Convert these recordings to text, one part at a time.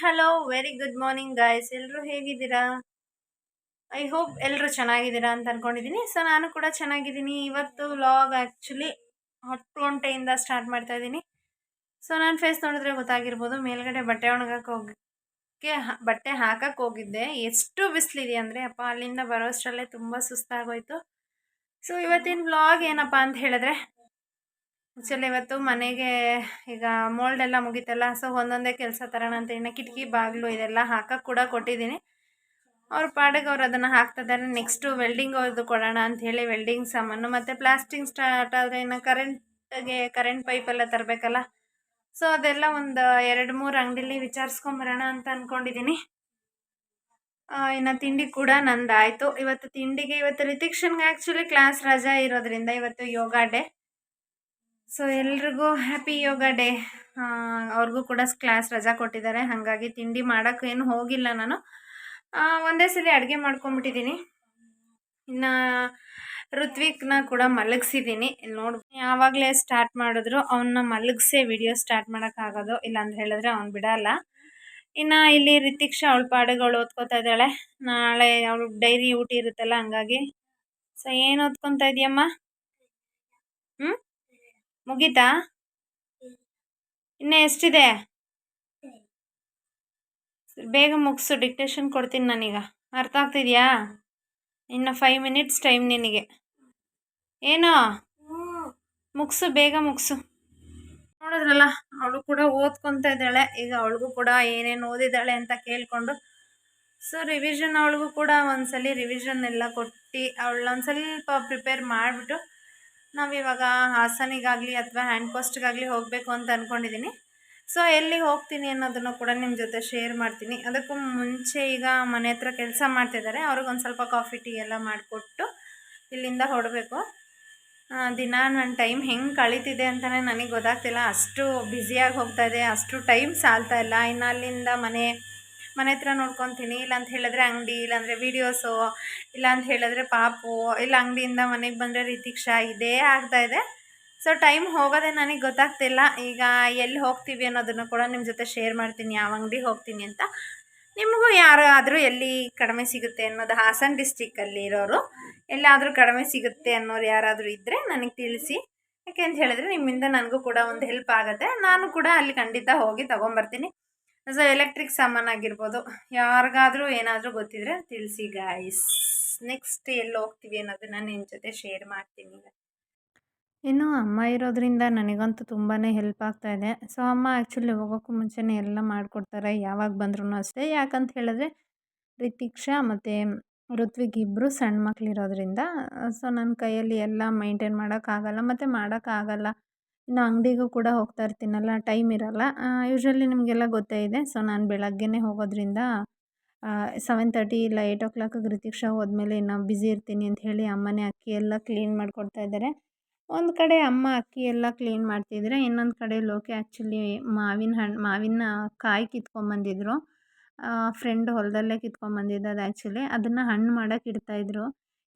Hello very good morning guys ಎಲ್ಲರೂ ಹೇಗಿದ್ದೀರಾ? I hope ಎಲ್ಲರೂ ಚೆನ್ನಾಗಿದ್ದೀರಾ ಅಂತ ಅನ್ಕೊಂಡಿದ್ದೀನಿ. ಸೊ ನಾನು ಕೂಡ ಚೆನ್ನಾಗಿದ್ದೀನಿ. ಇವತ್ತು ವ್ಲಾಗ್ ಆ್ಯಕ್ಚುಲಿ ಹತ್ತು ಗಂಟೆಯಿಂದ ಸ್ಟಾರ್ಟ್ ಮಾಡ್ತಾ ಇದ್ದೀನಿ. ಸೊ ನಾನು ಫೇಸ್ ನೋಡಿದ್ರೆ ಗೊತ್ತಾಗಿರ್ಬೋದು, ಮೇಲ್ಗಡೆ ಬಟ್ಟೆ ಒಣಗಕ್ಕೆ ಹೋಗಕ್ಕೆ ಬಟ್ಟೆ ಹಾಕಕ್ಕೆ ಹೋಗಿದ್ದೆ. ಎಷ್ಟು ಬಿಸಿಲಿದೆ ಅಂದರೆ, ಅಪ್ಪ, ಅಲ್ಲಿಂದ ಬರೋಷ್ಟರಲ್ಲೇ ತುಂಬ ಸುಸ್ತಾಗೋಯ್ತು. ಸೊ ಇವತ್ತಿನ ವ್ಲಾಗ್ ಏನಪ್ಪ ಅಂತ ಹೇಳಿದ್ರೆ ಆ್ಯಕ್ಚುಲಿ ಇವತ್ತು ಮನೆಗೆ ಈಗ ಮೋಲ್ಡ್ ಎಲ್ಲ ಮುಗಿತಲ್ಲ ಸೊ ಒಂದೊಂದೇ ಕೆಲಸ ತರೋಣ ಅಂತ ಇನ್ನು ಕಿಟಕಿ, ಬಾಗಿಲು ಇದೆಲ್ಲ ಹಾಕಕ್ಕೆ ಕೂಡ ಕೊಟ್ಟಿದ್ದೀನಿ. ಅವ್ರ ಪಾಡಿಗೆ ಅವ್ರು ಅದನ್ನು ಹಾಕ್ತಿದ್ದಾರೆ ನೆಕ್ಸ್ಟು ವೆಲ್ಡಿಂಗ್ ಅವ್ರದ್ದು ಕೊಡೋಣ ಅಂತ ಹೇಳಿ ವೆಲ್ಡಿಂಗ್ ಸಾಮಾನು ಮತ್ತು ಪ್ಲಾಸ್ಟಿಂಗ್ ಸ್ಟಾರ್ಟ್ ಆದರೆ ಇನ್ನು ಕರೆಂಟ್ಗೆ ಕರೆಂಟ್ ಪೈಪೆಲ್ಲ ತರಬೇಕಲ್ಲ. ಸೊ ಅದೆಲ್ಲ ಒಂದು ಎರಡು ಮೂರು ಅಂಗಡಿಲಿ ವಿಚಾರಿಸ್ಕೊಂಬರೋಣ ಅಂತ ಅಂದ್ಕೊಂಡಿದ್ದೀನಿ ಇನ್ನು ತಿಂಡಿ ಕೂಡ ನಂದಾಯಿತು. ಇವತ್ತು ತಿಂಡಿಗೆ ಇವತ್ತು ರಿತಿಕ್ಷನ್ಗೆ ಆ್ಯಕ್ಚುಲಿ ಕ್ಲಾಸ್ ರಜಾ ಇರೋದ್ರಿಂದ ಇವತ್ತು ಯೋಗ ಡೇ. ಸೊ ಎಲ್ರಿಗೂ ಹ್ಯಾಪಿ ಯೋಗ ಡೇ ಅವ್ರಿಗೂ ಕೂಡ ಕ್ಲಾಸ್ ರಜಾ ಕೊಟ್ಟಿದ್ದಾರೆ. ಹಾಗಾಗಿ ತಿಂಡಿ ಮಾಡೋಕ್ಕೆ ಏನು ಹೋಗಿಲ್ಲ ನಾನು. ಒಂದೇ ಸಲ ಅಡುಗೆ ಮಾಡ್ಕೊಂಬಿಟ್ಟಿದ್ದೀನಿ ಇನ್ನು ಋತ್ವಿಕ್ನ ಕೂಡ ಮಲಗಿಸಿದ್ದೀನಿ. ನೋಡಿ, ಯಾವಾಗಲೇ ಸ್ಟಾರ್ಟ್ ಮಾಡಿದ್ರು ಅವನ್ನ ಮಲಗಿಸೇ ವಿಡಿಯೋ ಸ್ಟಾರ್ಟ್ ಮಾಡೋಕ್ಕಾಗೋದು ಇಲ್ಲ ಅಂತ ಹೇಳಿದ್ರೆ ಅವ್ನು ಬಿಡಲ್ಲ. ಇನ್ನು ಇಲ್ಲಿ ರಿತಿಕ್ಷಾ ಅವಳ ಪಾಡುಗಳು ಓದ್ಕೋತಾ ಇದ್ದಾಳೆ. ನಾಳೆ ಅವಳು ಡೈರಿ ಊಟ ಇರುತ್ತಲ್ಲ, ಹಂಗಾಗಿ. ಸೊ ಏನು ಓದ್ಕೊತಾ ಇದೆಯಮ್ಮ? ಹ್ಞೂ ಮುಗೀತಾ? ಇನ್ನೂ ಎಷ್ಟಿದೆ? ಬೇಗ ಮುಗಿಸು ಡಿಕ್ಟೇಷನ್ ಕೊಡ್ತೀನಿ ನಾನೀಗ. ಅರ್ಥ ಆಗ್ತಿದ್ಯಾ? ಇನ್ನು ಫೈವ್ ಮಿನಿಟ್ಸ್ ಟೈಮ್ ನಿನಗೆ. ಏನು? ಮುಗಿಸು ಬೇಗ ಮುಗಿಸು. ನೋಡಿದ್ರಲ್ಲ ಅವಳು ಕೂಡ ಓದ್ಕೊತಾ ಇದ್ದಾಳೆ. ಈಗ ಅವಳಿಗೂ ಕೂಡ ಏನೇನು ಓದಿದ್ದಾಳೆ ಅಂತ ಕೇಳಿಕೊಂಡು. ಸೊ ರಿವಿಷನ್ ಅವಳಿಗೂ ಕೂಡ ಒಂದ್ಸಲಿ ರಿವಿಷನ್ ಎಲ್ಲ ಕೊಟ್ಟು ಅವಳನ್ನ ಸ್ವಲ್ಪ ಪ್ರಿಪೇರ್ ಮಾಡಿಬಿಟ್ಟು ನಾವಿವಾಗ ಹಾಸನಿಗಾಗಲಿ ಅಥವಾ ಹ್ಯಾಂಡ್ ಪೋಸ್ಟ್ಗಾಗಲಿ ಹೋಗಬೇಕು ಅಂತ ಅಂದ್ಕೊಂಡಿದ್ದೀನಿ ಸೊ ಎಲ್ಲಿ ಹೋಗ್ತೀನಿ ಅನ್ನೋದನ್ನು ಕೂಡ ನಿಮ್ಮ ಜೊತೆ ಶೇರ್ ಮಾಡ್ತೀನಿ. ಅದಕ್ಕೂ ಮುಂಚೆ ಈಗ ಮನೆ ಹತ್ರ ಕೆಲಸ ಮಾಡ್ತಿದ್ದಾರೆ ಅವ್ರಿಗೊಂದು ಸ್ವಲ್ಪ ಕಾಫಿ ಟೀ ಎಲ್ಲ ಮಾಡಿಕೊಟ್ಟು ಇಲ್ಲಿಂದ ಹೊಡಬೇಕು. ದಿನ ನನ್ನ ಟೈಮ್ ಹೆಂಗೆ ಕಳೀತಿದೆ ಅಂತಲೇ ನನಗೆ ಗೊತ್ತಾಗ್ತಿಲ್ಲ. ಅಷ್ಟು ಬ್ಯುಸಿಯಾಗಿ ಹೋಗ್ತಾ ಇದೆ. ಅಷ್ಟು ಟೈಮ್ ಸಾಲ್ತಾ ಇಲ್ಲ. ಇನ್ನು ಅಲ್ಲಿಂದ ಮನೆ ಮನೆ ಹತ್ರ ನೋಡ್ಕೊತೀನಿ ಇಲ್ಲ ಅಂತ ಹೇಳಿದ್ರೆ ಅಂಗಡಿ, ಇಲ್ಲಾಂದರೆ ವೀಡಿಯೋಸು ಇಲ್ಲ ಅಂತ ಹೇಳಿದ್ರೆ ಪಾಪು, ಇಲ್ಲ ಅಂಗಡಿಯಿಂದ ಮನೆಗೆ ಬಂದರೆ ರೀತಿಕ್ಷಾ ಇದೇ ಆಗ್ತಾ ಇದೆ. ಸೊ ಟೈಮ್ ಹೋಗೋದೇ ನನಗೆ ಗೊತ್ತಾಗ್ತಿಲ್ಲ. ಈಗ ಎಲ್ಲಿ ಹೋಗ್ತೀವಿ ಅನ್ನೋದನ್ನು ಕೂಡ ನಿಮ್ಮ ಜೊತೆ ಶೇರ್ ಮಾಡ್ತೀನಿ, ಯಾವ ಅಂಗಡಿ ಹೋಗ್ತೀನಿ ಅಂತ. ನಿಮಗೂ ಯಾರಾದರೂ ಎಲ್ಲಿ ಕಡಿಮೆ ಸಿಗುತ್ತೆ ಅನ್ನೋದು, ಹಾಸನ ಡಿಸ್ಟಿಕ್ಕಲ್ಲಿ ಇರೋರು, ಎಲ್ಲಾದರೂ ಕಡಿಮೆ ಸಿಗುತ್ತೆ ಅನ್ನೋರು ಯಾರಾದರೂ ಇದ್ದರೆ ನನಗೆ ತಿಳಿಸಿ. ಯಾಕೆ ಅಂತ ಹೇಳಿದ್ರೆ ನಿಮ್ಮಿಂದ ನನಗೂ ಕೂಡ ಒಂದು ಹೆಲ್ಪ್ ಆಗುತ್ತೆ. ನಾನು ಕೂಡ ಅಲ್ಲಿ ಖಂಡಿತ ಹೋಗಿ ತೊಗೊಂಬರ್ತೀನಿ. ಸೊ ಎಲೆಕ್ಟ್ರಿಕ್ ಸಾಮಾನಾಗಿರ್ಬೋದು ಯಾರಿಗಾದರೂ ಏನಾದರೂ ಗೊತ್ತಿದ್ರೆ ತಿಳಿಸಿ ಗಾಯ್ಸ್ ನೆಕ್ಸ್ಟ್ ಎಲ್ಲಿ ಹೋಗ್ತೀವಿ ಅನ್ನೋದನ್ನ ನಿಮ್ಮ ಜೊತೆ ಶೇರ್ ಮಾಡ್ತೀನಿ ಇನ್ನು ಅಮ್ಮ ಇರೋದ್ರಿಂದ ನನಗಂತೂ ತುಂಬಾ ಹೆಲ್ಪ್ ಆಗ್ತಾ ಇದೆ. ಸೊ ಅಮ್ಮ ಆ್ಯಕ್ಚುಲಿ ಹೋಗೋಕ್ಕೂ ಮುಂಚೆನೇ ಎಲ್ಲ ಮಾಡಿಕೊಡ್ತಾರೆ, ಯಾವಾಗ ಬಂದ್ರೂ ಅಷ್ಟೇ. ಯಾಕಂತ ಹೇಳಿದ್ರೆ, ರಿತಿಕ್ಷಾ ಮತ್ತು ಋತ್ವಿಕ್ ಇಬ್ಬರು ಸಣ್ಣ ಮಕ್ಕಳಿರೋದ್ರಿಂದ ಸೊ ನನ್ನ ಕೈಯಲ್ಲಿ ಎಲ್ಲ ಮೈಂಟೈನ್ ಮಾಡೋಕ್ಕಾಗಲ್ಲ, ಮತ್ತು ಮಾಡೋಕ್ಕಾಗಲ್ಲ. ಇನ್ನು ಅಂಗಡಿಗೂ ಕೂಡ ಹೋಗ್ತಾ ಇರ್ತೀನಲ್ಲ ಟೈಮ್ ಇರಲ್ಲ. ಯೂಶ್ವಲಿ ನಿಮಗೆಲ್ಲ ಗೊತ್ತೇ ಇದೆ. ಸೊ ನಾನು ಬೆಳಗ್ಗೆನೇ ಹೋಗೋದ್ರಿಂದ ಸೆವೆನ್ ತರ್ಟಿ ಇಲ್ಲ ಏಯ್ಟ್ ಓ ಕ್ಲಾಕಿಗೆ ರಿತಿಕ್ಷಾ ಹೋದ್ಮೇಲೆ ಇನ್ನು ಬ್ಯುಸಿ ಇರ್ತೀನಿ ಅಂತ ಹೇಳಿ ಅಮ್ಮನೇ ಅಕ್ಕಿ ಎಲ್ಲ ಕ್ಲೀನ್ ಮಾಡಿಕೊಡ್ತಾ ಇದ್ದಾರೆ. ಒಂದು ಕಡೆ ಅಮ್ಮ ಅಕ್ಕಿ ಎಲ್ಲ ಕ್ಲೀನ್ ಮಾಡ್ತಿದ್ರೆ, ಇನ್ನೊಂದು ಕಡೆ ಲೋಕೆ ಆ್ಯಕ್ಚುಲಿ ಮಾವಿನ ಹಣ್ಣು ಮಾವಿನ ಕಾಯಿ ಕಿತ್ಕೊಂಬಂದಿದ್ರು. ಫ್ರೆಂಡ್ ಹೊಲದಲ್ಲೇ ಕಿತ್ಕೊಂಬಂದಿದ್ದು ಅದು ಆ್ಯಕ್ಚುಲಿ ಅದನ್ನು ಹಣ್ಣು ಮಾಡೋಕೆ ಇಡ್ತಾಯಿದ್ರು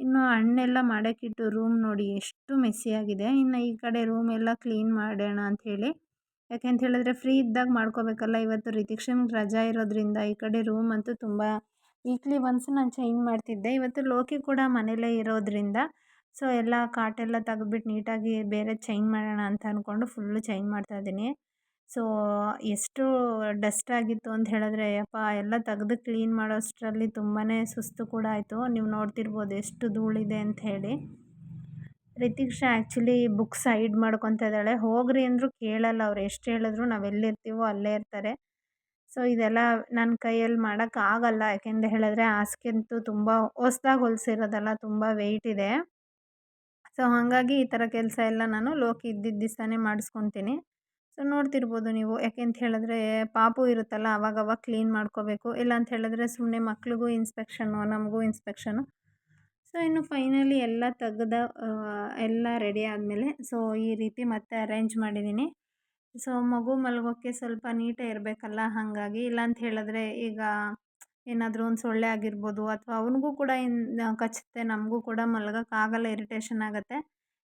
ಇನ್ನು ಹಣ್ಣೆಲ್ಲ ಮಾಡೋಕ್ಕಿಟ್ಟು ರೂಮ್ ನೋಡಿ ಎಷ್ಟು ಮೆಸ್ಸಿಯಾಗಿದೆ ಇನ್ನು ಈ ಕಡೆ ರೂಮ್ ಎಲ್ಲ ಕ್ಲೀನ್ ಮಾಡೋಣ ಅಂಥೇಳಿ ಯಾಕೆ ಅಂತ ಹೇಳಿದ್ರೆ ಫ್ರೀ ಇದ್ದಾಗ ಮಾಡ್ಕೋಬೇಕಲ್ಲ. ಇವತ್ತು ರಿತಿಕ್ಷನ್ಗೆ ರಜಾ ಇರೋದ್ರಿಂದ ಈ ಕಡೆ ರೂಮ್ ಅಂತೂ ತುಂಬ ವೀಕ್ಲಿ ಒನ್ಸ್ ನಾನು ಚೇಂಜ್ ಮಾಡ್ತಿದ್ದೆ. ಇವತ್ತು ಲೋಕಿ ಕೂಡ ಮನೇಲೇ ಇರೋದ್ರಿಂದ ಸೊ ಎಲ್ಲ ಕಾಟೆಲ್ಲ ತೆಗೆದ್ಬಿಟ್ಟು ನೀಟಾಗಿ ಬೇರೆ ಚೇಂಜ್ ಮಾಡೋಣ ಅಂತ ಅಂದ್ಕೊಂಡು ಫುಲ್ಲು ಚೇಂಜ್ ಮಾಡ್ತಾಯಿದ್ದೀನಿ ಸೊ, ಎಷ್ಟು ಡಸ್ಟ್ ಆಗಿತ್ತು ಅಂತ ಹೇಳಿದ್ರೆ ಅಯ್ಯಪ್ಪ ಎಲ್ಲ ತೆಗೆದು ಕ್ಲೀನ್ ಮಾಡೋಷ್ಟರಲ್ಲಿ ತುಂಬಾ ಸುಸ್ತು ಕೂಡ ಆಯಿತು. ನೀವು ನೋಡ್ತಿರ್ಬೋದು ಎಷ್ಟು ಧೂಳಿದೆ ಅಂತ ಹೇಳಿ. ರಿತಿಕ್ಷಾ ಆ್ಯಕ್ಚುಲಿ ಬುಕ್ ಸೈಡ್ ಮಾಡ್ಕೊತಾ ಇದ್ದಾಳೆ. ಹೋಗ್ರಿ ಅಂದರೂ ಕೇಳಲ್ಲ ಅವ್ರು. ಎಷ್ಟು ಹೇಳಿದ್ರು ನಾವು ಎಲ್ಲಿರ್ತೀವೋ ಅಲ್ಲೇ ಇರ್ತಾರೆ. ಸೊ, ಇದೆಲ್ಲ ನನ್ನ ಕೈಯಲ್ಲಿ ಮಾಡೋಕ್ಕಾಗಲ್ಲ ಯಾಕೆಂದರೆ ಹೇಳಿದ್ರೆ ಹಾಸಿಗೆ ಅಂತೂ ತುಂಬ ಹೊಸ್ದಾಗಿ ಹೊಲಿಸಿರೋದಲ್ಲ, ತುಂಬ ವೆಯ್ಟ್ ಇದೆ. ಸೊ, ಹಾಗಾಗಿ ಈ ಥರ ಕೆಲಸ ಎಲ್ಲ ನಾನು ಲೋಕಿ ಇದ್ದಿದ್ದ ದಿವಸನೇ ಮಾಡಿಸ್ಕೊತೀನಿ. ಸೊ, ನೋಡ್ತಿರ್ಬೋದು ನೀವು. ಯಾಕೆ ಅಂತ ಹೇಳಿದ್ರೆ, ಪಾಪು ಇರುತ್ತಲ್ಲ ಅವಾಗ ಅವಾಗ ಕ್ಲೀನ್ ಮಾಡ್ಕೋಬೇಕು. ಇಲ್ಲ ಅಂತ ಹೇಳಿದ್ರೆ ಸುಮ್ಮನೆ ಮಕ್ಳಿಗೂ ಇನ್ಸ್ಪೆಕ್ಷನ್ನು ನಮಗೂ ಇನ್ಸ್ಪೆಕ್ಷನು ಸೊ, ಇನ್ನು ಫೈನಲಿ ಎಲ್ಲ ತೆಗ್ದ ಎಲ್ಲ ರೆಡಿ ಆದಮೇಲೆ, ಸೊ, ಈ ರೀತಿ ಮತ್ತೆ ಅರೇಂಜ್ ಮಾಡಿದ್ದೀನಿ. ಸೊ, ಮಗು ಮಲಗೋಕ್ಕೆ ಸ್ವಲ್ಪ ನೀಟೇ ಇರಬೇಕಲ್ಲ, ಹಾಗಾಗಿ. ಇಲ್ಲ ಅಂತ ಹೇಳಿದ್ರೆ, ಈಗ ಏನಾದರೂ ಒಂದು ಸೊಳ್ಳೆ ಆಗಿರ್ಬೋದು, ಅಥವಾ ಅವನಿಗೂ ಕೂಡ ಇನ್ ಕಚ್ಚುತ್ತೆ, ನಮಗೂ ಕೂಡ ಮಲಗೋಕ್ಕಾಗಲ್ಲ ಇರಿಟೇಷನ್ ಆಗುತ್ತೆ.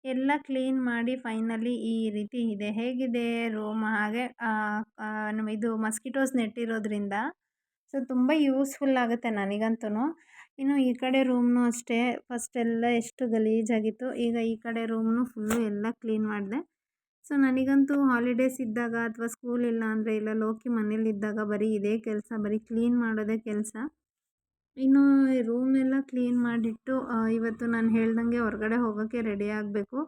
ಎಲ್ಲ ಕ್ಲೀನ್ ಮಾಡಿ ಫೈನಲಿ ಈ ರೀತಿ ಇದೆ. ಹೇಗಿದೆ ರೂಮ್? ಹಾಗೆ ಇದು ಮಸ್ಕಿಟೋಸ್ ನೆಟ್ಟಿರೋದ್ರಿಂದ ಸೊ, ತುಂಬ ಯೂಸ್ಫುಲ್ ಆಗುತ್ತೆ ನನಗಂತೂ ಇನ್ನು ಈ ಕಡೆ ರೂಮ್ನು ಅಷ್ಟೇ. ಫಸ್ಟ್ ಎಲ್ಲ ಎಷ್ಟು ಗಲೀಜಾಗಿತ್ತು, ಈಗ ಈ ಕಡೆ ರೂಮ್ನು ಫುಲ್ಲು ಎಲ್ಲ ಕ್ಲೀನ್ ಮಾಡಿದೆ. ಸೊ, ನನಗಂತೂ ಹಾಲಿಡೇಸ್ ಇದ್ದಾಗ ಅಥವಾ ಸ್ಕೂಲ್ ಇಲ್ಲ ಅಂದರೆ ಇಲ್ಲ, ಲೋಕಿ ಮನೇಲಿದ್ದಾಗ ಬರೀ ಇದೇ ಕೆಲಸ, ಬರೀ ಕ್ಲೀನ್ ಮಾಡೋದೇ ಕೆಲಸ. ಇನ್ನು ರೂಮೆಲ್ಲ ಕ್ಲೀನ್ ಮಾಡಿಟ್ಟು ಇವತ್ತು ನಾನು ಹೇಳ್ದಂಗೆ ಹೊರಗಡೆ ಹೋಗೋಕ್ಕೆ ರೆಡಿ ಆಗಬೇಕು.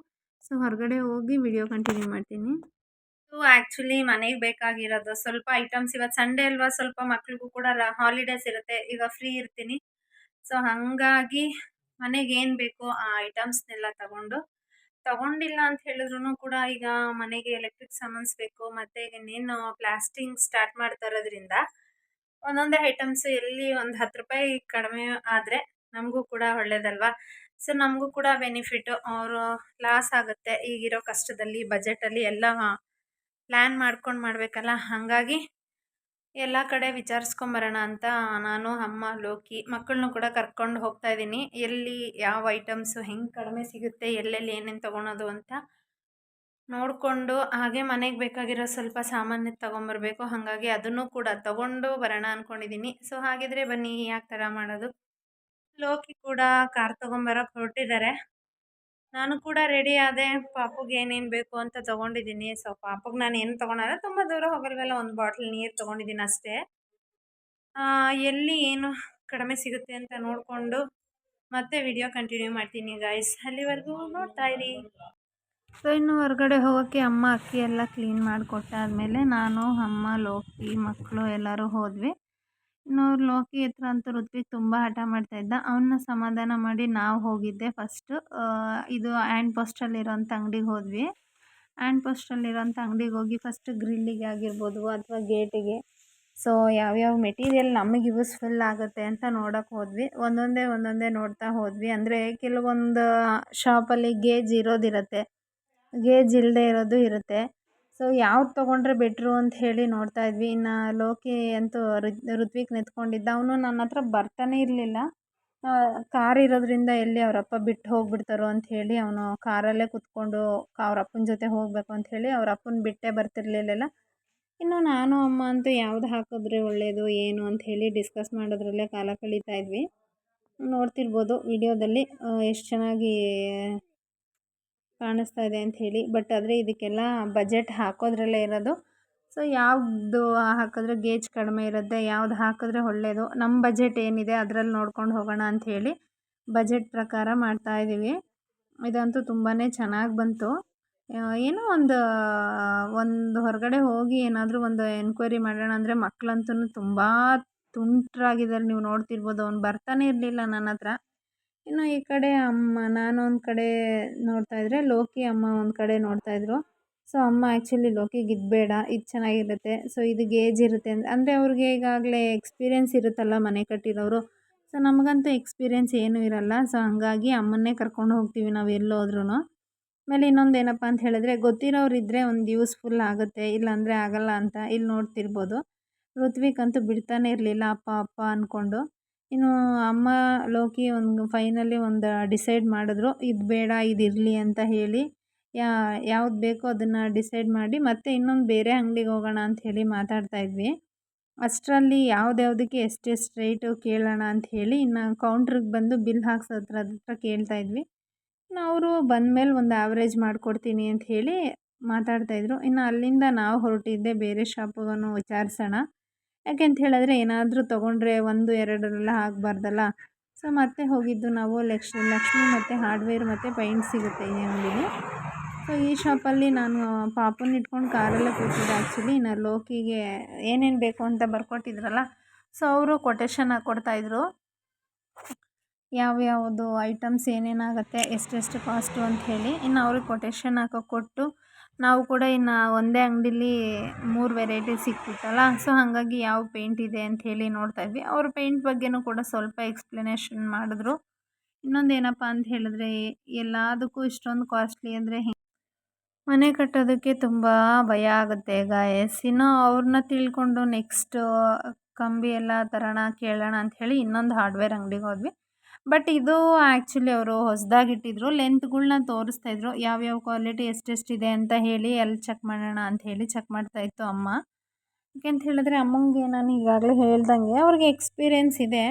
ಸೊ ಹೊರಗಡೆ ಹೋಗಿ ವಿಡಿಯೋ ಕಂಟಿನ್ಯೂ ಮಾಡ್ತೀನಿ. ಸೊ ಆ್ಯಕ್ಚುಲಿ ಮನೆಗೆ ಬೇಕಾಗಿರೋದು ಸ್ವಲ್ಪ ಐಟಮ್ಸ್ ಇವತ್ತು ಸಂಡೇ ಅಲ್ವಾ, ಸ್ವಲ್ಪ ಮಕ್ಳಿಗೂ ಕೂಡ ಹಾಲಿಡೇಸ್ ಇರುತ್ತೆ, ಈಗ ಫ್ರೀ ಇರ್ತೀನಿ. ಸೊ ಹಾಗಾಗಿ ಮನೆಗೆ ಏನು ಬೇಕೋ ಆ ಐಟಮ್ಸ್ನೆಲ್ಲ ತಗೊಂಡು, ತಗೊಂಡಿಲ್ಲ ಅಂತ ಹೇಳಿದ್ರು ಕೂಡ ಈಗ ಮನೆಗೆ ಎಲೆಕ್ಟ್ರಿಕ್ ಸಾಮಾನ್ಸ್ ಬೇಕು, ಮತ್ತು ಈಗ ಇನ್ನೇನು ಪ್ಲಾಸ್ಟಿಂಗ್ ಸ್ಟಾರ್ಟ್ ಮಾಡ್ತಾ ಇರೋದ್ರಿಂದ ಒಂದೊಂದೇ ಐಟಮ್ಸ್ ಎಲ್ಲಿ ಒಂದು ಹತ್ತು ರೂಪಾಯಿ ಕಡಿಮೆ ಆದರೆ ನಮಗೂ ಕೂಡ ಒಳ್ಳೇದಲ್ವಾ? ಸೊ ನಮಗೂ ಕೂಡ ಬೆನಿಫಿಟ್ಟು ಅವರು ಲಾಸ್ ಆಗುತ್ತೆ ಈಗಿರೋ ಕಷ್ಟದಲ್ಲಿ ಬಜೆಟಲ್ಲಿ ಎಲ್ಲ ಪ್ಲ್ಯಾನ್ ಮಾಡ್ಕೊಂಡು ಮಾಡಬೇಕಲ್ಲ? ಹಾಗಾಗಿ ಎಲ್ಲ ಕಡೆ ವಿಚಾರಿಸ್ಕೊಂಬರೋಣ ಅಂತ ನಾನು, ಅಮ್ಮ, ಲೋಕಿ ಮಕ್ಕಳನ್ನೂ ಕೂಡ ಕರ್ಕೊಂಡು ಹೋಗ್ತಾ ಇದ್ದೀನಿ. ಎಲ್ಲಿ ಯಾವ ಐಟಮ್ಸು ಹೆಂಗೆ ಕಡಿಮೆ ಸಿಗುತ್ತೆ, ಎಲ್ಲೆಲ್ಲಿ ಏನೇನು ತೊಗೊಳೋದು ಅಂತ ನೋಡಿಕೊಂಡು ಹಾಗೆ ಮನೆಗೆ ಬೇಕಾಗಿರೋ ಸ್ವಲ್ಪ ಸಾಮಾನ್ಯ ತೊಗೊಂಬರ್ಬೇಕು. ಹಾಗಾಗಿ ಅದನ್ನು ಕೂಡ ತೊಗೊಂಡು ಬರೋಣ ಅಂದ್ಕೊಂಡಿದ್ದೀನಿ ಸೊ ಹಾಗಿದ್ರೆ ಬನ್ನಿ, ಯಾಕೆ ಥರ ಮಾಡೋದು? ಲೋಕಿ ಕೂಡ ಕಾರ್ ತೊಗೊಂಬರೋಕೆ ಹೊರಟಿದ್ದಾರೆ ನಾನು ಕೂಡ ರೆಡಿ ಆದೆ. ಪಾಪುಗೆ ಏನೇನು ಬೇಕು ಅಂತ ತೊಗೊಂಡಿದ್ದೀನಿ ಸೊ ಪಾಪಗೆ ನಾನು ಏನು ತೊಗೊಳಲ್ಲ ತುಂಬ ದೂರ ಹೋಗಲ್ವಲ್ಲ, ಒಂದು ಬಾಟ್ಲ್ ನೀರು ತೊಗೊಂಡಿದ್ದೀನಿ ಅಷ್ಟೇ. ಎಲ್ಲಿ ಏನು ಕಡಿಮೆ ಸಿಗುತ್ತೆ ಅಂತ ನೋಡಿಕೊಂಡು ಮತ್ತೆ ವಿಡಿಯೋ ಕಂಟಿನ್ಯೂ ಮಾಡ್ತೀನಿ ಗಾಯ್ಸ್ ಅಲ್ಲಿವರೆಗೂ ನೋಡ್ತಾ ಇರಿ. ಸೊ ಇನ್ನು ಹೊರಗಡೆ ಹೋಗೋಕ್ಕೆ ಅಮ್ಮ, ಅಕ್ಕಿ ಎಲ್ಲ ಕ್ಲೀನ್ ಮಾಡಿಕೊಟ್ಟಾದ್ಮೇಲೆ ನಾನು, ಅಮ್ಮ, ಲೋಕಿ, ಮಕ್ಕಳು ಎಲ್ಲರೂ ಹೋದ್ವಿ. ಇನ್ನು ಲೋಕಿ ಹತ್ರ ಅಂತೂ ಋತ್ವಿಕ್ ತುಂಬ ಹಠ ಮಾಡ್ತಾಯಿದ್ದ ಅವನ್ನ ಸಮಾಧಾನ ಮಾಡಿ ನಾವು ಹೋಗಿದ್ದೆ ಫಸ್ಟು ಇದು ಆ್ಯಂಡ್ ಪೋಸ್ಟಲ್ಲಿರೋಂಥ ಅಂಗಡಿಗೆ ಹೋದ್ವಿ. ಆ್ಯಂಡ್ ಪೋಸ್ಟಲ್ಲಿರೋಂಥ ಅಂಗಡಿಗೆ ಹೋಗಿ ಫಸ್ಟ್ ಗ್ರಿಲ್ಲಿಗೆ ಆಗಿರ್ಬೋದು ಅಥವಾ ಗೇಟಿಗೆ ಸೊ ಯಾವ್ಯಾವ ಮೆಟೀರಿಯಲ್ ನಮಗೆ ಯೂಸ್ಫುಲ್ ಆಗುತ್ತೆ ಅಂತ ನೋಡೋಕೆ ಹೋದ್ವಿ. ಒಂದೊಂದೇ ಒಂದೊಂದೇ ನೋಡ್ತಾ ಹೋದ್ವಿ. ಅಂದರೆ, ಕೆಲವೊಂದು ಶಾಪಲ್ಲಿ ಗೇಜ್ ಇರೋದಿರುತ್ತೆ. ಗೇಜ್ ಇಲ್ಲದೆ ಇರೋದು ಇರುತ್ತೆ. ಸೊ ಯಾವ್ದು ತೊಗೊಂಡ್ರೆ ಬೆಟ್ರು ಅಂತ ಹೇಳಿ ನೋಡ್ತಾ ಇದ್ವಿ. ಇನ್ನು ಲೋಕಿ ಅಂತೂ ಋತ್ವಿಕ್ ನಿಂತ್ಕೊಂಡಿದ್ದ. ಅವನು ನನ್ನ ಹತ್ರ ಬರ್ತಾನೆ ಇರಲಿಲ್ಲ. ಕಾರ್ ಇರೋದ್ರಿಂದ ಎಲ್ಲಿ ಅವರಪ್ಪ ಬಿಟ್ಟು ಹೋಗ್ಬಿಡ್ತಾರೋ ಅಂತ ಹೇಳಿ ಅವನು ಕಾರಲ್ಲೇ ಕುತ್ಕೊಂಡು ಅವರಪ್ಪನ ಜೊತೆ ಹೋಗಬೇಕು ಅಂತ ಹೇಳಿ ಅವರಪ್ಪನ ಬಿಟ್ಟೇ ಬರ್ತಿರ್ಲಿಲ್ಲ ಇನ್ನು ನಾನು, ಅಮ್ಮ ಅಂತೂ ಯಾವ್ದು ಹಾಕಿದ್ರೆ ಒಳ್ಳೆಯದು ಏನು ಅಂತ ಹೇಳಿ ಡಿಸ್ಕಸ್ ಮಾಡೋದ್ರಲ್ಲೇ ಕಾಲ ಕಳೀತಾ ಇದ್ವಿ. ನೋಡ್ತಿರ್ಬೋದು ವಿಡಿಯೋದಲ್ಲಿ ಎಷ್ಟು ಚೆನ್ನಾಗಿ ಕಾಣಿಸ್ತಾ ಇದೆ ಅಂತ ಹೇಳಿ. ಬಟ್ ಆದರೆ ಇದಕ್ಕೆಲ್ಲ ಬಜೆಟ್ ಹಾಕೋದ್ರಲ್ಲೇ ಇರೋದು. ಸೊ ಯಾವುದು ಹಾಕಿದ್ರೆ ಗೇಜ್ ಕಡಿಮೆ ಇರುತ್ತೆ, ಯಾವ್ದು ಹಾಕಿದ್ರೆ ಒಳ್ಳೆಯದು ನಮ್ಮ ಬಜೆಟ್ ಏನಿದೆ ಅದರಲ್ಲಿ ನೋಡ್ಕೊಂಡು ಹೋಗೋಣ ಅಂಥೇಳಿ ಬಜೆಟ್ ಪ್ರಕಾರ ಮಾಡ್ತಾ ಇದ್ದೀವಿ ಇದಂತೂ ತುಂಬಾ ಚೆನ್ನಾಗಿ ಬಂತು. ಏನೋ ಒಂದು ಒಂದು ಹೊರಗಡೆ ಹೋಗಿ ಏನಾದರೂ ಒಂದು ಎನ್ಕ್ವೈರಿ ಮಾಡೋಣ ಅಂದರೆ ಮಕ್ಕಳಂತೂ ತುಂಬ ತುಂಟ್ರಾಗಿದ್ದಾರೆ. ನೀವು ನೋಡ್ತಿರ್ಬೋದು, ಅವ್ನು ಬರ್ತಾನೆ ಇರಲಿಲ್ಲ ನನ್ನ ಹತ್ರ. ಇನ್ನು ಈ ಕಡೆ ಅಮ್ಮ ನಾನು ಒಂದು ಕಡೆ ನೋಡ್ತಾ ಇದ್ದರೆ ಲೋಕಿ ಅಮ್ಮ ಒಂದು ಕಡೆ ನೋಡ್ತಾಯಿದ್ರು ಸೊ ಅಮ್ಮ ಆ್ಯಕ್ಚುಲಿ ಲೋಕಿಗೆ ಇದು ಬೇಡ, ಇದು ಚೆನ್ನಾಗಿರುತ್ತೆ. ಸೊ ಇದು ಗೇಜ್ ಇರುತ್ತೆ ಅಂದರೆ ಅಂದರೆ ಅವ್ರಿಗೆ ಈಗಾಗಲೇ ಎಕ್ಸ್ಪೀರಿಯೆನ್ಸ್ ಇರುತ್ತಲ್ಲ ಮನೆ ಕಟ್ಟಿರೋರು. ಸೊ ನಮಗಂತೂ ಎಕ್ಸ್ಪೀರಿಯೆನ್ಸ್ ಏನೂ ಇರಲ್ಲ. ಸೊ ಹಾಗಾಗಿ ಅಮ್ಮನ್ನೇ ಕರ್ಕೊಂಡು ಹೋಗ್ತೀವಿ ನಾವು ಎಲ್ಲೋದ್ರೂ ಆಮೇಲೆ ಇನ್ನೊಂದು ಏನಪ್ಪ ಅಂತ ಹೇಳಿದ್ರೆ ಗೊತ್ತಿರೋರು ಇದ್ದರೆ ಒಂದು ಯೂಸ್ಫುಲ್ ಆಗುತ್ತೆ, ಇಲ್ಲಾಂದರೆ ಆಗಲ್ಲ ಅಂತ ಇಲ್ಲಿ ನೋಡ್ತಿರ್ಬೋದು. ಋತ್ವಿಕ್ ಅಂತೂ ಬಿಡ್ತಾನೆ ಇರಲಿಲ್ಲ, ಅಪ್ಪ ಅಪ್ಪ ಅಂದ್ಕೊಂಡು ಇನ್ನು ಅಮ್ಮ ಲೋಕಿ ಒಂದು ಫೈನಲಿ ಒಂದು ಡಿಸೈಡ್ ಮಾಡಿದ್ರು, ಇದು ಬೇಡ, ಇದು ಇರಲಿ ಅಂತ ಹೇಳಿ ಯಾವ್ದು ಬೇಕೋ ಅದನ್ನು ಡಿಸೈಡ್ ಮಾಡಿ ಮತ್ತೆ ಇನ್ನೊಂದು ಬೇರೆ ಅಂಗಡಿಗೆ ಹೋಗೋಣ ಅಂತ ಹೇಳಿ ಮಾತಾಡ್ತಾ ಇದ್ವಿ. ಅಷ್ಟರಲ್ಲಿ ಯಾವ್ದ್ಯಾವ್ದಕ್ಕೆ ಎಷ್ಟೆಷ್ಟು ರೇಟು ಕೇಳೋಣ ಅಂತ ಹೇಳಿ ಇನ್ನು ಕೌಂಟ್ರಿಗೆ ಬಂದು ಬಿಲ್ ಹಾಕ್ಸೋ ಹತ್ರ ಕೇಳ್ತಾ ಇದ್ವಿ. ಇನ್ನು ಅವರು ಬಂದಮೇಲೆ ಒಂದು ಆವ್ರೇಜ್ ಮಾಡಿಕೊಡ್ತೀನಿ ಅಂತ ಹೇಳಿ ಮಾತಾಡ್ತಾಯಿದ್ರು ಇನ್ನು ಅಲ್ಲಿಂದ ನಾವು ಹೊರಟಿದ್ದೆ ಬೇರೆ ಶಾಪ್ಗೂ ವಿಚಾರಿಸೋಣ. ಯಾಕೆ ಅಂತ ಹೇಳಿದ್ರೆ ಏನಾದರೂ ತೊಗೊಂಡ್ರೆ ಒಂದು, ಎರಡರೆಲ್ಲ ಆಗಬಾರ್ದಲ್ಲ. ಸೊ ಮತ್ತೆ ಹೋಗಿದ್ದು ನಾವು ಲಕ್ಷ, ಲಕ್ಷ್ಮಿ ಮತ್ತು ಹಾರ್ಡ್ವೇರ್ ಮತ್ತು ಪೈಂಟ್ ಸಿಗುತ್ತೆ ಈ ಅಂಗಡಿಗೆ. ಸೊ ಈ ಶಾಪಲ್ಲಿ ನಾನು ಪಾಪನ ಇಟ್ಕೊಂಡು ಕಾರಲ್ಲೇ ಕೂತಿದ್ದೆ ಆ್ಯಕ್ಚುಲಿ ನಾನು ಲೋಕಿಗೆ ಏನೇನು ಬೇಕು ಅಂತ ಬರ್ಕೊಟ್ಟಿದ್ರಲ್ಲ ಸೊ ಅವರು ಕೊಟೇಶನ್ ಹಾಕ್ಕೊಡ್ತಾಯಿದ್ರು ಯಾವ್ಯಾವುದು ಐಟಮ್ಸ್ ಏನೇನಾಗುತ್ತೆ, ಎಷ್ಟೆಷ್ಟು ಕಾಸ್ಟು ಅಂತ ಹೇಳಿ. ಇನ್ನು ಅವ್ರಿಗೆ ಕೊಟೇಶನ್ ಹಾಕೋ ಕೊಟ್ಟು ನಾವು ಕೂಡ ಇನ್ನು ಒಂದೇ ಅಂಗಡೀಲಿ ಮೂರು ವೆರೈಟಿ ಸಿಕ್ತಿತ್ತಲ್ಲ ಸೊ ಹಾಗಾಗಿ ಯಾವ ಪೇಂಟ್ ಇದೆ ಅಂತ ಹೇಳಿ ನೋಡ್ತಾ ಇದ್ವಿ. ಅವ್ರ ಪೇಂಟ್ ಬಗ್ಗೆಯೂ ಕೂಡ ಸ್ವಲ್ಪ ಎಕ್ಸ್ಪ್ಲನೇಷನ್ ಮಾಡಿದ್ರು. ಇನ್ನೊಂದು ಏನಪ್ಪ ಅಂತ ಹೇಳಿದ್ರೆ, ಎಲ್ಲದಕ್ಕೂ ಇಷ್ಟೊಂದು ಕಾಸ್ಟ್ಲಿ ಅಂದರೆ ಮನೆ ಕಟ್ಟೋದಕ್ಕೆ ತುಂಬ ಭಯ ಆಗುತ್ತೆ ಗಾಯಸ್ ಇನ್ನು ಅವ್ರನ್ನ ತಿಳ್ಕೊಂಡು ನೆಕ್ಸ್ಟ್ ಕಂಬಿ ಎಲ್ಲ ತರೋಣ, ಕೇಳೋಣ ಅಂತ ಹೇಳಿ ಇನ್ನೊಂದು ಹಾರ್ಡ್ವೇರ್ ಅಂಗಡಿಗೆ ಹೋದ್ವಿ. ಬಟ್ ಇದು ಆ್ಯಕ್ಚುಲಿ ಅವರು ಹೊಸದಾಗಿ ಇಟ್ಟಿದ್ರು ತೋರಿಸ್ತಾ ಇದ್ರು. ಯಾವ್ಯಾವ ಕ್ವಾಲಿಟಿ ಎಷ್ಟೆಷ್ಟಿದೆ ಅಂತ ಹೇಳಿ ಎಲ್ಲಿ ಚೆಕ್ ಮಾಡೋಣ ಅಂತ ಹೇಳಿ ಚೆಕ್ ಮಾಡ್ತಾ ಇತ್ತು ಅಮ್ಮ. ಯಾಕೆಂತ ಹೇಳಿದ್ರೆ ಅಮ್ಮಂಗೆ ನಾನು ಈಗಾಗಲೇ ಹೇಳ್ದಂಗೆ ಅವ್ರಿಗೆ ಎಕ್ಸ್ಪೀರಿಯೆನ್ಸ್ ಇದೆ.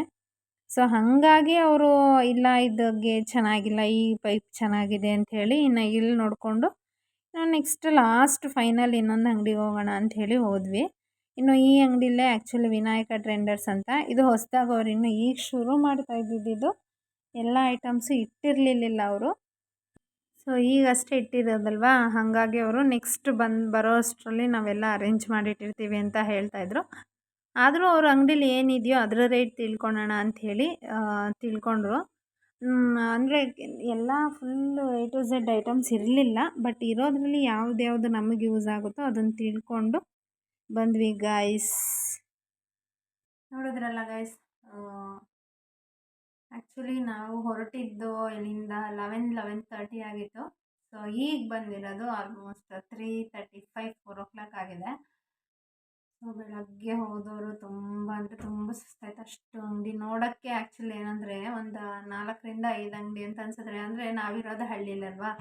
ಸೊ, ಹಾಗಾಗಿ ಅವರು ಇಲ್ಲ ಇದಕ್ಕೆ ಚೆನ್ನಾಗಿಲ್ಲ, ಈ ಪೈಪ್ ಚೆನ್ನಾಗಿದೆ ಅಂಥೇಳಿ ಇನ್ನು ಇಲ್ಲಿ ನೋಡಿಕೊಂಡು ನಾವು ನೆಕ್ಸ್ಟ್ ಲಾಸ್ಟ್ ಫೈನಲ್ ಇನ್ನೊಂದು ಅಂಗಡಿಗೆ ಹೋಗೋಣ ಅಂಥೇಳಿ ಹೋದ್ವಿ. ಇನ್ನು ಈ ಅಂಗಡಿಲೇ ಆ್ಯಕ್ಚುಲಿ ವಿನಾಯಕ ಟ್ರೆಂಡರ್ಸ್ ಅಂತ. ಇದು ಹೊಸದಾಗ ಅವ್ರು ಇನ್ನು ಈಗ ಶುರು ಮಾಡ್ತಾ ಇದ್ದಿದ್ದು ಎಲ್ಲ ಐಟಮ್ಸು ಇಟ್ಟಿರಲಿಲ್ಲ ಅವರು. ಸೊ ಈಗಷ್ಟೇ ಇಟ್ಟಿರೋದಲ್ವಾ? ಹಾಗಾಗಿ ಅವರು ನೆಕ್ಸ್ಟ್ ಬಂದು ಬರೋ ಅಷ್ಟರಲ್ಲಿ ನಾವೆಲ್ಲ ಅರೇಂಜ್ ಮಾಡಿಟ್ಟಿರ್ತೀವಿ ಅಂತ ಹೇಳ್ತಾಯಿದ್ರು ಆದರೂ ಅವ್ರ ಅಂಗಡೀಲಿ ಏನಿದೆಯೋ ಅದರ ರೇಟ್ ತಿಳ್ಕೊಳ್ಳೋಣ ಅಂಥೇಳಿ ತಿಳ್ಕೊಂಡ್ರು. ಅಂದರೆ ಎಲ್ಲ full A to Z items ಇರಲಿಲ್ಲ ಬಟ್ ಇರೋದ್ರಲ್ಲಿ ಯಾವುದ್ಯಾವ್ದು ನಮಗೆ ಯೂಸ್ ಆಗುತ್ತೋ ಅದನ್ನು ತಿಳ್ಕೊಂಡು ಬಂದ್ವಿ ಗಾಯ್ಸ್ ನೋಡಿದ್ರಲ್ಲ ಗೈಸ್ ಆ್ಯಕ್ಚುಲಿ ನಾವು ಹೊರಟಿದ್ದು ಇಲ್ಲಿಂದ ಲೆವೆನ್ ಲೆವೆನ್ ತರ್ಟಿ ಆಗಿತ್ತು. ಸೊ ಈಗ ಬಂದಿರೋದು almost three thirty five four o'clock ಆಗಿದೆ. ಸೊ ಬೆಳಗ್ಗೆ ಹೋದವರು ತುಂಬ, ಅಂದರೆ ತುಂಬ ಸುಸ್ತಾಯ್ತು. ಅಷ್ಟು ಅಂಗಡಿ ನೋಡೋಕ್ಕೆ ಆ್ಯಕ್ಚುಲಿ ಏನಂದರೆ ಒಂದು ನಾಲ್ಕರಿಂದ ಐದು ಅಂಗಡಿ ಅಂತ ಅನ್ಸಿದ್ರೆ ಅಂದರೆ ನಾವಿರೋದು ಹಳ್ಳಿಲಲ್ವಾ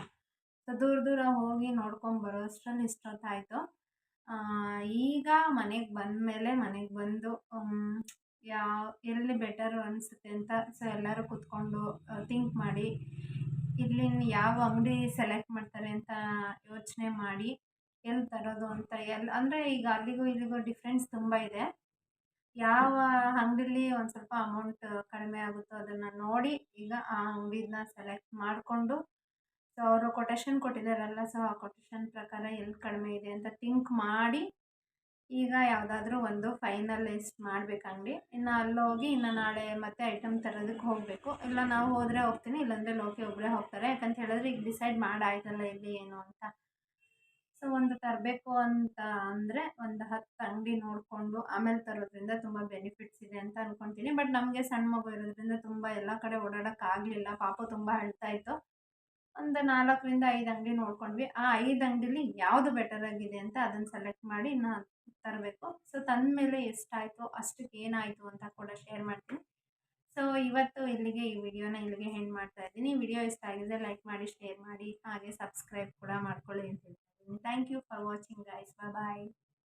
ಸೊ ದೂರ ದೂರ ಹೋಗಿ ನೋಡ್ಕೊಂಡು ಬರೋ ಅಷ್ಟರಲ್ಲಿ ಇಷ್ಟೊತ್ತಾಯಿತು ಈಗ ಮನೆಗೆ ಬಂದಮೇಲೆ ಮನೆಗೆ ಬಂದು ಯಾವ ಎಲ್ಲಿ ಬೆಟರು ಅನಿಸುತ್ತೆ ಅಂತ ಸೊ ಎಲ್ಲರೂ ಕೂತ್ಕೊಂಡು ಥಿಂಕ್ ಮಾಡಿ, ಇಲ್ಲಿನ ಯಾವ ಅಂಗಡಿ ಸೆಲೆಕ್ಟ್ ಮಾಡ್ತಾರೆ ಅಂತ ಯೋಚನೆ ಮಾಡಿ, ಎಲ್ಲಿ ತರೋದು ಅಂತ ಎಲ್ಲ ಅಂದರೆ ಈಗ ಅಲ್ಲಿಗೂ ಇಲ್ಲಿಗೂ ಡಿಫ್ರೆನ್ಸ್ ತುಂಬ ಇದೆ. ಯಾವ ಅಂಗಡೀಲಿ ಒಂದು ಸ್ವಲ್ಪ ಅಮೌಂಟ್ ಕಡಿಮೆ ಆಗುತ್ತೋ ಅದನ್ನು ನೋಡಿ ಈಗ ಆ ಅಂಗಡಿನ ಸೆಲೆಕ್ಟ್ ಮಾಡಿಕೊಂಡು ಸೊ ಅವರು ಕೊಟೇಶನ್ ಕೊಟ್ಟಿದ್ದಾರಲ್ಲ ಸೊ ಆ ಕೊಟೇಶನ್ ಪ್ರಕಾರ ಎಲ್ಲಿ ಕಡಿಮೆ ಇದೆ ಅಂತ ಥಿಂಕ್ ಮಾಡಿ ಈಗ ಯಾವುದಾದ್ರೂ ಒಂದು ಫೈನಲಿಸ್ಟ್ ಮಾಡಬೇಕು ಅಂಗಡಿ ಇನ್ನು ಅಲ್ಲೋಗಿ ಇನ್ನು ನಾಳೆ ಮತ್ತೆ ಐಟಮ್ ತರೋದಕ್ಕೆ ಹೋಗಬೇಕು. ಇಲ್ಲ ನಾವು ಹೋದರೆ ಹೋಗ್ತೀನಿ, ಇಲ್ಲಾಂದರೆ ಲೋಕಿ ಒಬ್ಬರೇ ಹೋಗ್ತಾರೆ. ಯಾಕಂತ ಹೇಳಿದ್ರೆ ಈಗ ಡಿಸೈಡ್ ಮಾಡಾಯ್ತಲ್ಲ ಇಲ್ಲಿ ಏನು ಅಂತ. ಸೊ ಒಂದು ತರಬೇಕು ಅಂತ ಅಂದರೆ ಒಂದು ಹತ್ತು ಅಂಗಡಿ ನೋಡಿಕೊಂಡು ಆಮೇಲೆ ತರೋದ್ರಿಂದ ತುಂಬ ಬೆನಿಫಿಟ್ಸ್ ಇದೆ ಅಂತ ಅಂದ್ಕೊತೀನಿ ಬಟ್ ನಮಗೆ ಸಣ್ಣ ಮಗು ಇರೋದ್ರಿಂದ ತುಂಬ ಎಲ್ಲ ಕಡೆ ಓಡಾಡೋಕ್ಕಾಗಲಿಲ್ಲ ಪಾಪು ತುಂಬ ಅಳ್ತಾ ಇತ್ತು. ಒಂದು ನಾಲ್ಕರಿಂದ ಐದು ಅಂಗಡಿ ನೋಡ್ಕೊಂಡ್ವಿ. ಆ ಐದು ಅಂಗಡಿಲಿ ಯಾವುದು ಬೆಟರ್ ಆಗಿದೆ ಅಂತ ಅದನ್ನು ಸೆಲೆಕ್ಟ್ ಮಾಡಿ ನಾನು ತರಬೇಕು. ಸೊ ತಂದ ಮೇಲೆ ಎಷ್ಟಾಯಿತು, ಅಷ್ಟಕ್ಕೆ ಏನಾಯಿತು ಅಂತ ಕೂಡ ಶೇರ್ ಮಾಡ್ತೀನಿ. ಸೊ ಇವತ್ತು ಇಲ್ಲಿಗೆ ಈ ವಿಡಿಯೋನ ಇಲ್ಲಿಗೆ ಹೆಂಡ್ ಮಾಡ್ತಾ ಇದ್ದೀನಿ. ವಿಡಿಯೋ ಇಷ್ಟ ಆಗಿದೆ ಲೈಕ್ ಮಾಡಿ ಶೇರ್ ಮಾಡಿ, ಹಾಗೆ ಸಬ್ಸ್ಕ್ರೈಬ್ ಕೂಡ ಮಾಡ್ಕೊಳ್ಳಿ ಅಂತ ಹೇಳ್ತೀನಿ thank you for watching guys bye